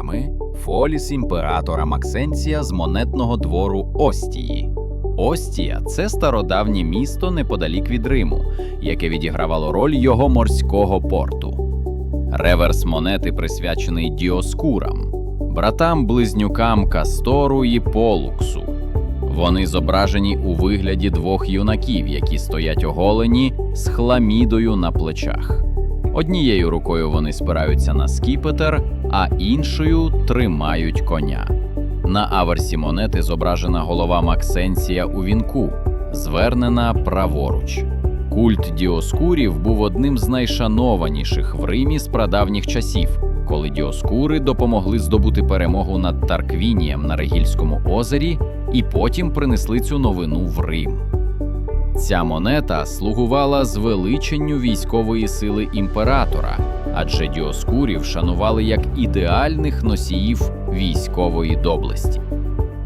вами фоліс імператора Максенція з монетного двору Остії. Остія це стародавнє місто неподалік від Риму, яке відігравало роль його морського порту. Реверс монети присвячений Діоскурам, братам-близнюкам Кастору і Полуксу. Вони зображені у вигляді двох юнаків, які стоять оголені з хламідою на плечах. Однією рукою вони спираються на скіпетр, а іншою тримають коня. На аверсі монети зображена голова Максенція у вінку, звернена праворуч. Культ діоскурів був одним з найшанованіших в Римі з прадавніх часів, коли діоскури допомогли здобути перемогу над Тарквінієм на Регільському озері і потім принесли цю новину в Рим. Ця монета слугувала звеличенню військової сили імператора, адже діоскурів шанували як ідеальних носіїв військової доблесті.